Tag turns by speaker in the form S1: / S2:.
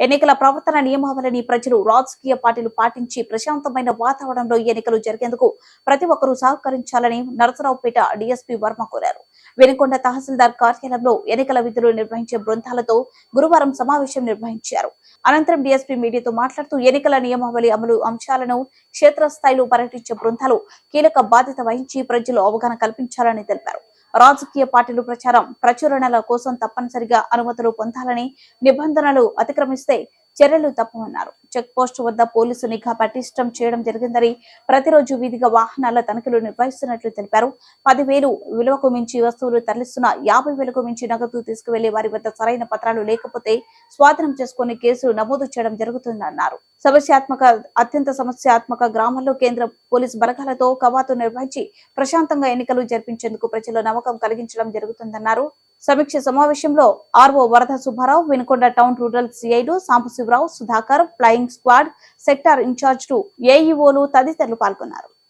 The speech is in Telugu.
S1: ఎన్నికల ప్రవర్తన నియమావళిని ప్రజలు రాజకీయ పార్టీలు పాటించి ప్రశాంతమైన వాతావరణంలో ఎన్నికలు జరిగేందుకు ప్రతి ఒక్కరూ సహకరించాలని నరసరావుపేట డీఎస్పీ వర్మ కోరారు. వెనుకొండ తహసీల్దార్ కార్యాలయంలో ఎన్నికల విధులు నిర్వహించే బృందాలతో గురువారం సమావేశం నిర్వహించారు. అనంతరం డీఎస్పీ మీడియాతో మాట్లాడుతూ ఎన్నికల నియమావళి అమలు అంశాలను క్షేత్రస్థాయిలో పర్యటించే బృందాలు కీలక బాధ్యత వహించి ప్రజలు అవగాహన కల్పించాలని తెలిపారు. రాజకీయ పార్టీలు ప్రచారం ప్రచురణల కోసం తప్పనిసరిగా అనుమతులు పొందాలని నిబంధనలు అతిక్రమిస్తే చర్యలు తప్పమన్నారు. చెక్ పోస్ట్ వద్ద పోలీసు నిఘా పటిష్టం చేయడం జరిగిందని ప్రతిరోజు వీధిగా వాహనాల తనిఖీలు నిర్వహిస్తున్నట్లు తెలిపారు. పదివేలు విలువకు మించి వస్తువులు తరలిస్తున్న యాభై వేలకు మించి నగదు తీసుకువెళ్ళే వారి వద్ద సరైన పత్రాలు లేకపోతే స్వాధీనం చేసుకుని కేసులు నమోదు చేయడం జరుగుతుందన్నారు. సమస్యాత్మక అత్యంత సమస్యాత్మక గ్రామాల్లో కేంద్ర పోలీసు బలగాలతో కవాతు నిర్వహించి ప్రశాంతంగా ఎన్నికలు జరిపించేందుకు ప్రజల్లో నమ్మకం కలిగించడం జరుగుతుందన్నారు. సమీక్ష సమావేశంలో RO Varada Subbarao Vinukonda town rural సిఐలు Sambasivarao Sudhakar flying squad sector in charge to ఏఈఓలు తదితరులు పాల్గొన్నారు.